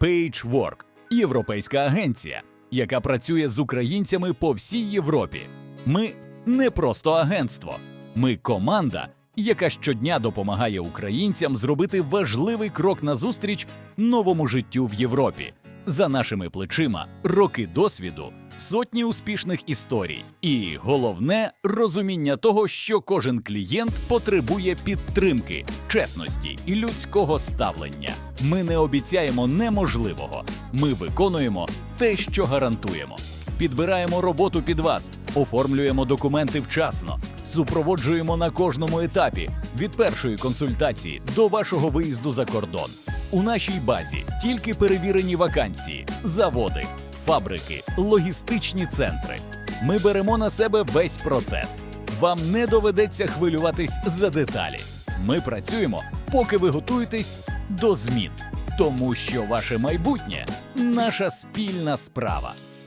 PageWork – європейська агенція, яка працює з українцями по всій Європі. Ми не просто агентство, ми команда, яка щодня допомагає українцям зробити важливий крок назустріч новому життю в Європі. За нашими плечима роки досвіду, сотні успішних історій, і головне розуміння того, що кожен клієнт потребує підтримки, чесності і людського ставлення. Ми не обіцяємо неможливого, ми виконуємо те, що гарантуємо. Підбираємо роботу під вас, оформлюємо документи вчасно, супроводжуємо на кожному етапі від першої консультації до вашого виїзду за кордон. У нашій базі тільки перевірені вакансії, заводи, фабрики, логістичні центри. Ми беремо на себе весь процес. Вам не доведеться хвилюватись за деталі. Ми працюємо, поки ви готуєтесь до змін, тому що ваше майбутнє наша спільна справа.